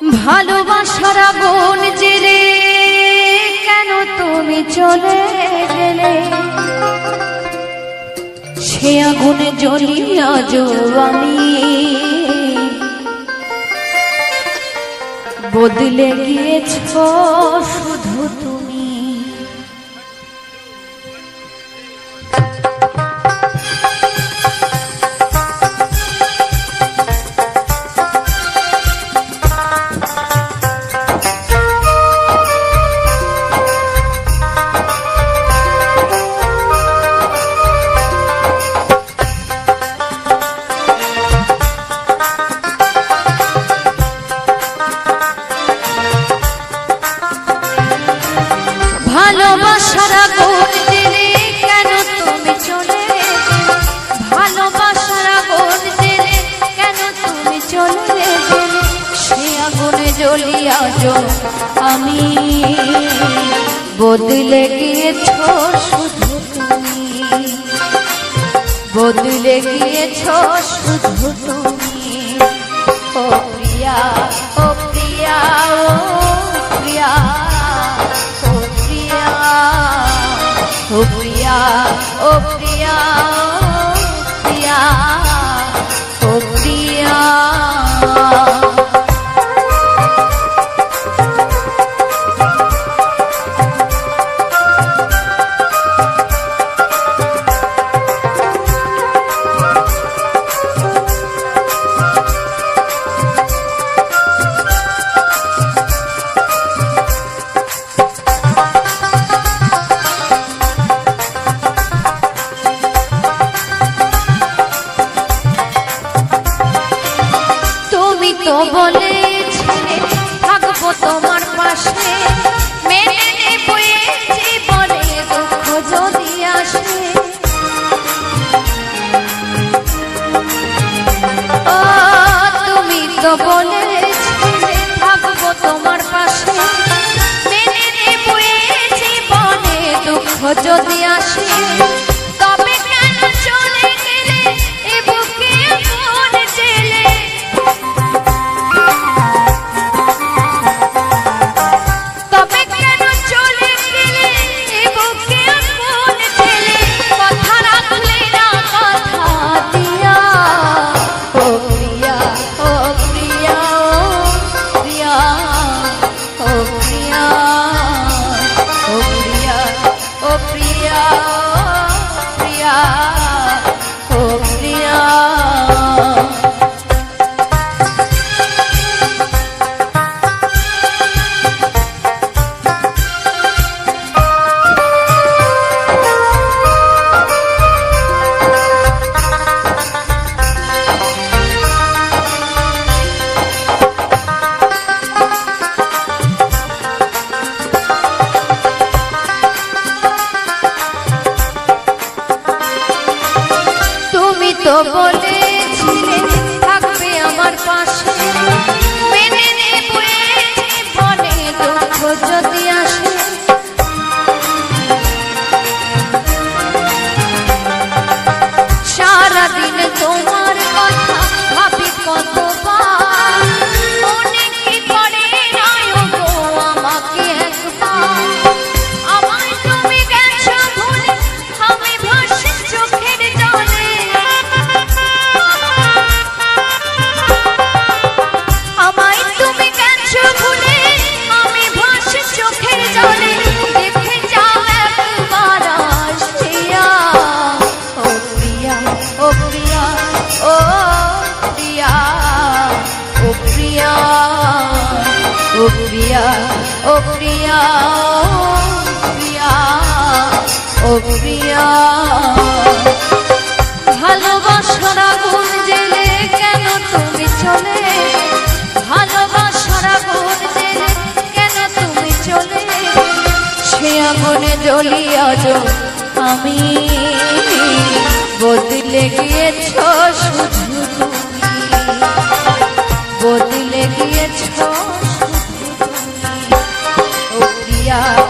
ভালোবাসার বোন জেলে কেন তুমি চলে গেলে? সে আগুনে জ্বলিয়া আজ আমি বদলে গিয়েছ শুধু আগুনে জ্বলিয়া যো আমি বদলে গিয়েছ শুধু তুমি। বদলে গিয়েছ শুধু তুমি। তুমি থাকব তোমার পাশে। মেনে দুঃখ যদি আসে। তুমি তো বলেছিলে থাকব তোমার পাশে। মেনে দুঃখ যদি আসে। তো বলেছিলে থাকবে আমার পাশে। মেনে নেবে এ দুঃখ যদি আসে ও প্রিয়া ও প্রিয়া প্রিয়া কেন তুমি চলে? ভালোবাসার আগুন তুমি চলে? সে আগুনে জ্বলিয়া আমি বদলে গিয়েছ শুধু তুমি। বদলে গিয়েছ día.